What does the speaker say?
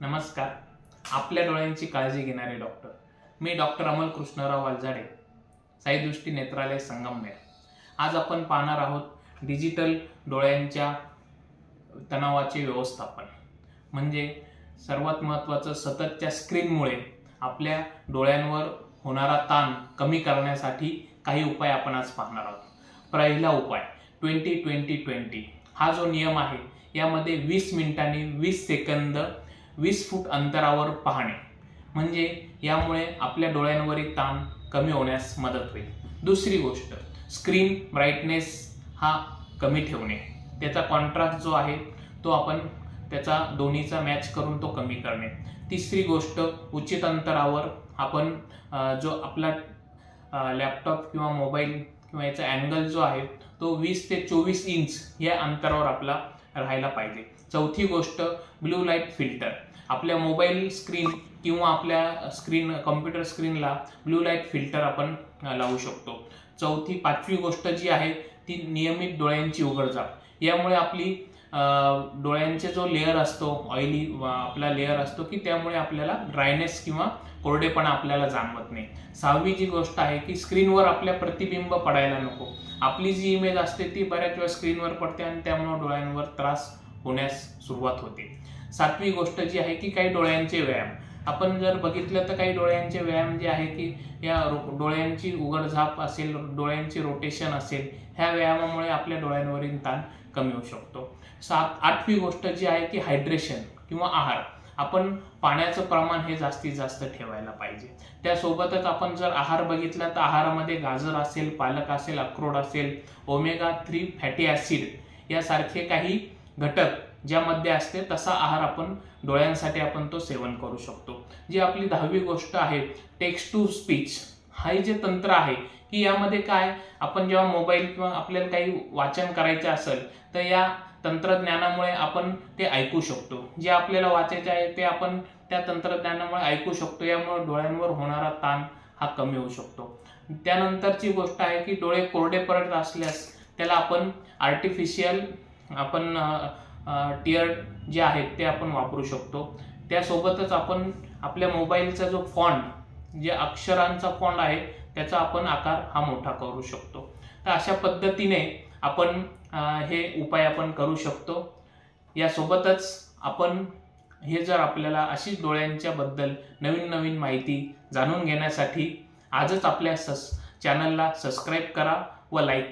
नमस्कार. आपल्या डोळ्यांची काळजी घेणारे डॉक्टर. मी डॉक्टर अमल कृष्णराव वालझाडे साईदृष्टी नेत्रालय संगमनेर. आज आपण पाहणार आहोत डिजिटल डोळ्यांच्या तणावाचे व्यवस्थापन. म्हणजे सर्वात महत्त्वाचं सततच्या स्क्रीनमुळे आपल्या डोळ्यांवर होणारा ताण कमी करण्यासाठी काही उपाय आपण आज पाहणार आहोत. पहिला उपाय ट्वेंटी ट्वेंटी ट्वेंटी. हा जो नियम आहे यामध्ये वीस मिनिटांनी वीस सेकंद वीस फूट अंतरावर पाहणे. म्हणजे यामुळे आपल्या डोळ्यांवरील ताण कमी होण्यास मदत होईल. दुसरी गोष्ट स्क्रीन ब्राईटनेस हा कमी ठेवणे. त्याचा कॉन्ट्रास्ट जो आहे तो आपण त्याचा दोन्हीचा मॅच करून तो कमी करणे. तिसरी गोष्ट उचित अंतरावर आपण जो आपला लॅपटॉप किंवा मोबाईल किंवा याचा अँगल जो आहे तो वीस ते चोवीस इंच या अंतरावर आपला राहायला पाहिजे. चौथी गोष्ट ब्लू लाइट फिल्टर आपल्या मोबाईल स्क्रीन किंवा आपल्या स्क्रीन कम्प्युटर स्क्रीनला ब्ल्यू लाइट फिल्टर आपण लावू शकतो. चौथी पाचवी गोष्ट जी आहे ती नियमित डोळ्यांची उघडझाप. यामुळे आपली डोळ्यांचे जो लेअर असतो ऑइली आपला लेअर असतो की त्यामुळे आपल्याला ड्रायनेस किंवा कोरडेपणा आपल्याला जाणवत नाही. सहावी जी गोष्ट आहे की स्क्रीनवर आपल्या प्रतिबिंब पडायला नको. आपली जी इमेज असते ती बऱ्याच वेळा स्क्रीनवर पडते आणि त्यामुळे डोळ्यांवर त्रास होण्यास सुरुवात होते. सातवी गोष्ट जी आहे की काही डोळ्यांचे व्यायाम. आपण जर बघितलं तर काही डोळ्यांचे व्यायाम जे आहे की या रो- डोळ्यांची उघडझाप असेल डोळ्यांची रोटेशन असेल ह्या व्यायामामुळे आपल्या डोळ्यांवरील ताण कमी होऊ शकतो. सात आठवी गोष्ट जी आहे की हायड्रेशन किंवा आहार. आपण पाण्याचं प्रमाण हे जास्तीत जास्त ठेवायला पाहिजे. त्यासोबतच आपण जर आहार बघितला तर आहारामध्ये गाजर असेल पालक असेल अक्रोड असेल ओमेगा थ्री फॅटी ॲसिड यासारखे काही घटक ज्यामध्ये असते तसा आहार आपण डोळ्यांसाठी आपण तो सेवन करू शकतो. जी आपली दहावी गोष्ट आहे टेक्स्ट टू स्पीच हे जे तंत्र आहे की यामध्ये काय? आपण जेव्हा मोबाईल किंवा आपल्याला काही वाचन करायचं असेल तर या तंत्रज्ञानामुळे आपण ते ऐकू शकतो. जे आपल्याला वाचायचे आहे ते आपण त्या तंत्रज्ञानामुळे ऐकू शकतो. यामुळे डोळ्यांवर होणारा ताण हा कमी होऊ शकतो. त्यानंतरची गोष्ट आहे की डोळे कोरडे पडत असल्यास त्याला आपण आर्टिफिशियल आपण टिअर जे आहेत ते आपण वापरू शकतो. त्यासोबतच आपण आपल्या मोबाईलचा जो फॉन्ट जे अक्षरांचा फॉन्ट आहे त्याचा आपण आकार हा मोठा करू शकतो. तर अशा पद्धतीने आपण हे उपाय आपण करू शकतो. यासोबतच आपण हे जर आपल्याला अशीच डोळ्यांच्याबद्दल नवीन नवीन माहिती जाणून घेण्यासाठी आजच आपल्या सस चॅनलला सबस्क्राईब करा व लाईक